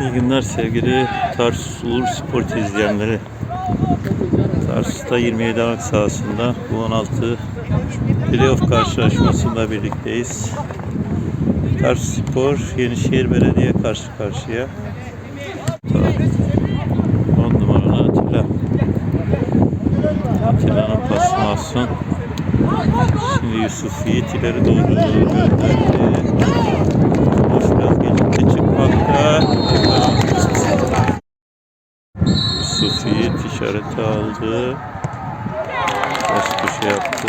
İyi günler sevgili Tarsus Uğur Spor izleyenleri. Tarsus'ta 27 Aralık sahasında bu 16 playoff karşılaşmasında birlikteyiz. Tarsus Spor Yenişehir Belediye karşı karşıya. 10 numaralı Atilla. Atilla'nın pası Mahsun. Şimdi Yusuf Yiğit ileri doğru gönderdi. Boş biraz gecikti çıkmakta. Yusuf Yiğit işareti aldı. Baş köşe yaptı.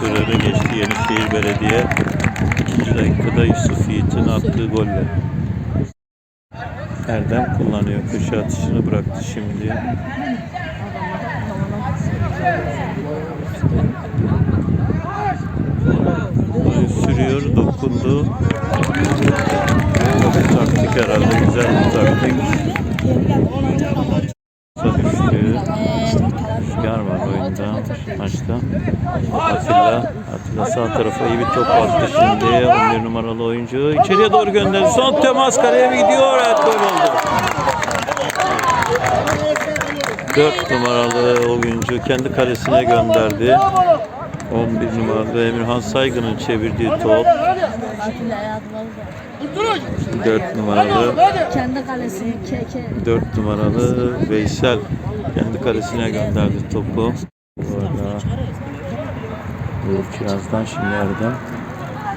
1-0 öne geçti Yenişehir Belediye. İkinci dakikada Yusuf Yiğit'in attığı golle. Erdem kullanıyor. Köşe atışını bıraktı şimdi. Sürüyor, dokundu. Çok taktik herhalde. Güzel bir taktik. Oyunda, maçta. Atilla, Atilla sağ tarafa iyi bir top attı şimdi. 11 numaralı oyuncu. içeriye doğru gönderdi. Son temas kaleye gidiyor? Evet gol oldu. 4 numaralı oyuncu kendi kalesine gönderdi. 11 numaralı Emirhan Saygın'ın çevirdiği top. Atilla hayatım oldu. 4 numaralı Kendi kalesini keke. 4 numaralı Veysel kendi kalesine gönderdi topu. Bu arada Uğur Kiraz'dan şimdi Erdem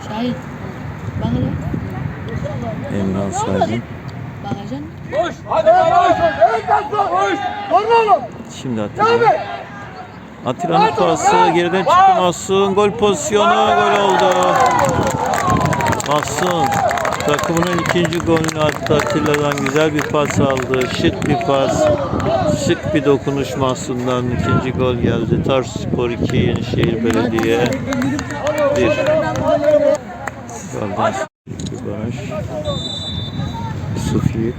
Şahit. Bak hele. Emirhan Saygın. Bakacaksın. Şimdi Atilla. Atilla'nın pası geriden çıktı Mahsun. Gol pozisyonu gol oldu. Mahsun takımının ikinci golünü attı Atilla'dan güzel bir pas aldı. Şık bir pas. Şık bir dokunuş Mahsun'dan ikinci gol geldi. Tarsus Spor 2 Yenişehir Belediye 1. Golden. Yusuf Yiğit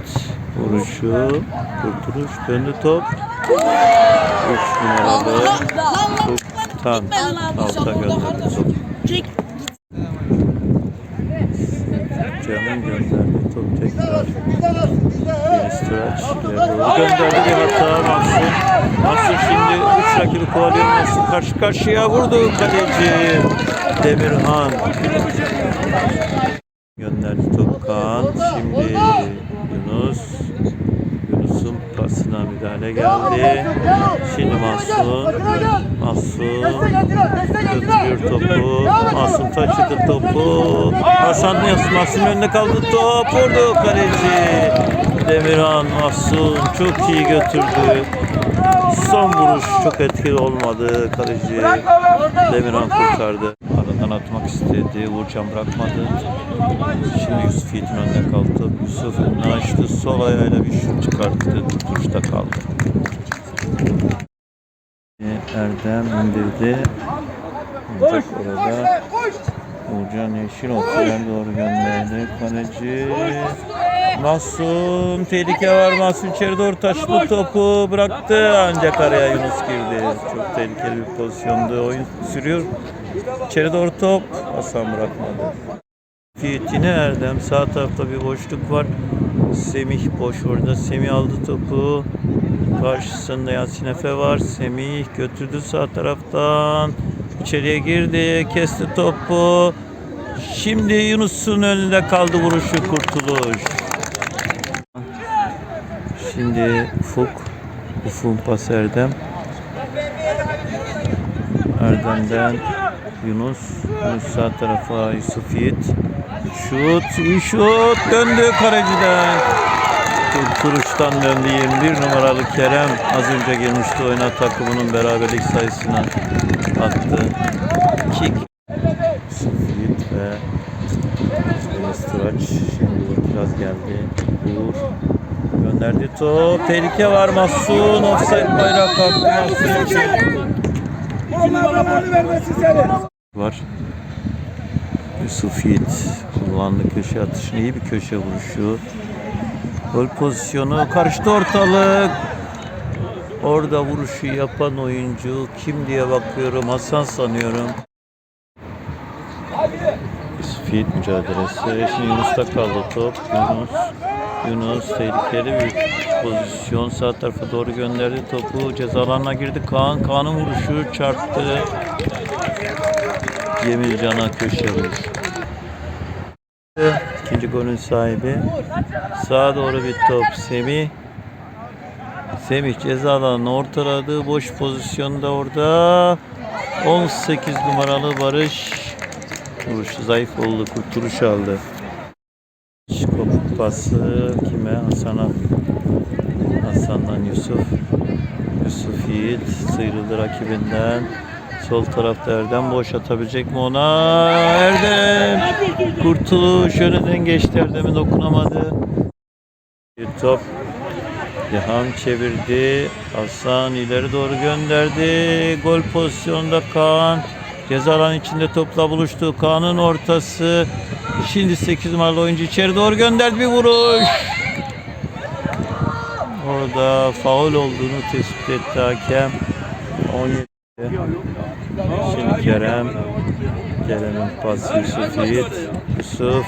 vuruşu, kurtuluş, döndü top. 3 numaralı Sultan alta gönderdi top. Can'ın gönderdi top tekrar. Deniz doğru gönderdi bir hata Mahsun. Mahsun şimdi 3 rakibi kovalıyor Mahsun karşı karşıya vurdu kaleci Demirhan. Gönderdi top Kaan. Şimdi Yunus. Yunus'un pasına müdahale geldi. Şimdi Mahsun. Mahsun götürüyor topu. Mahsun taşıdı topu. Hasan Yas Mahsun önünde kaldı top. Vurdu kaleci. Demirhan Mahsun çok iyi götürdü. Son vuruş çok etkili olmadı. Kaleci Demirhan kurtardı. Aradan atmak istedi. Uğurcan bırakmadı. Şimdi Yusuf Yiğit'in önünde kaldı. Yusuf önünü açtı. Sol ayağıyla bir şut çıkarttı. Tutuşta kaldı. Erdem indirdi. Ancak orada Uğurcan Yeşilok tünel doğru gönderdi. Kaleci Mahsun tehlike var. Mahsun içeri doğru taşıdı topu bıraktı. Ancak araya Yunus girdi. Çok tehlikeli bir pozisyonda oyun sürüyor. İçeri doğru top. Hasan bırakmadı. Fiyetine Erdem. Sağ tarafta bir boşluk var. Semih boş orada. Semih aldı topu. Karşısında Yasin Efe var. Semih götürdü sağ taraftan. İçeriye girdi. Kesti topu. Şimdi Yunus'un önünde kaldı vuruşu kurtuluş. Şimdi Ufuk. Ufuk'un pası Erdem. Erdem'den Yunus. Yunus sağ tarafa Yusuf Yiğit. Şut, iyi şut. Döndü kaleciden. Kurtuluştan döndü 21 numaralı Kerem. Az önce girmişti oyuna takımının beraberlik sayısına attı. Kick. Yusuf Yiğit ve Deniz Turaç. Şimdi biraz geldi. Uğur gönderdi top. Tehlike var Mahsun. Offside bayrağı kalktı Mahsun için. Var. Yusuf Yiğit kullandı köşe atışını. iyi bir köşe vuruşu. Gol pozisyonu karıştı ortalık. Orada vuruşu yapan oyuncu kim diye bakıyorum. Hasan sanıyorum. Yusuf Fiit mücadelesi. Şimdi Yunus'ta kaldı top. Yunus. Yunus tehlikeli bir pozisyon. Sağ tarafa doğru gönderdi topu. Ceza alanına girdi. Kaan. Kaan'ın vuruşu çarptı. Cemilcan'a köşe vuruş. İkinci golün sahibi. Sağa doğru bir top. Semih. Semih ceza alanını ortaladı. Boş pozisyonda orada. 18 numaralı Barış. Vuruşu zayıf oldu. Kurtuluş aldı. Kopuk pası kime? Hasan'a. Hasan'dan Yusuf. Yusuf Yiğit sıyrıldı rakibinden. Sol tarafta Erdem boş atabilecek mi ona? Erdem! Kurtuluş önünden geçti. Erdem'e dokunamadı. Bir top. Cihan çevirdi. Hasan ileri doğru gönderdi. Gol pozisyonunda Kaan. Ceza alanı içinde topla buluştu. Kaan'ın ortası. Şimdi 8 numaralı oyuncu içeri doğru gönderdi bir vuruş. Orada faul olduğunu tespit etti hakem. 17. Şimdi Kerem. Kerem'in pası Yusuf Yiğit. Yusuf.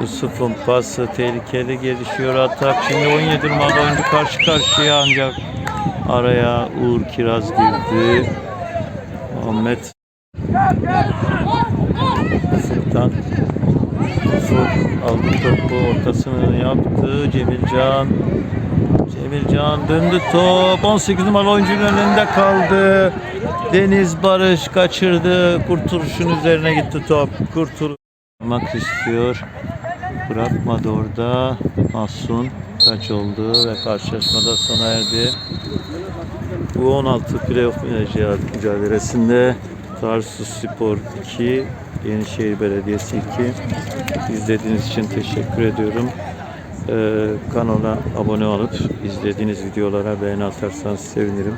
Yusuf'un pası tehlikeli gelişiyor atak. Şimdi 17 numaralı oyuncu karşı karşıya ancak araya Uğur Kiraz girdi. Muhammed Sultan Ufuk aldı topu ortasını yaptı. Cemilcan Cemilcan döndü top. 18 numaralı oyuncunun önünde kaldı. Deniz Barış kaçırdı. Kurtuluşun üzerine gitti top. Kurtuluş yapmak istiyor. Bırakmadı orada. Mahsun kaç oldu ve karşılaşmada sona erdi. Bu 16 playoff mücadelesinde Tarsus Spor 2, Yenişehir Belediyesi 2. İzlediğiniz için teşekkür ediyorum. Ee, kanala abone olup izlediğiniz videolara beğeni atarsanız sevinirim.